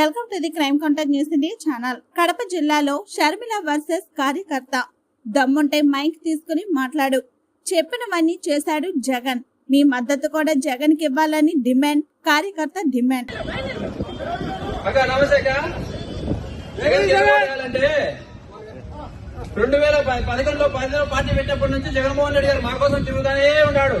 Welcome to the crime contact news India channel. Kadapa జిల్లాలో Sharmila versus కార్యకర్త దమ్ముంటే mic తీసుకుని మాట్లాడు. చెప్పినవన్నీ చేశాడు జగన్. మీ మద్దతు కూడా జగన్కి ఇవ్వాలని డిమాండ్ కార్యకర్త డిమాండ్. రెండు వేల పదకొండులో పార్టీ పెట్టినప్పటి నుంచి జగన్మోహన్ రెడ్డి గారు మా కోసం తిరుగుతానే ఉన్నాడు.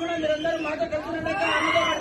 కూడా మీరందరూ మాతో కలిసినట్లయితే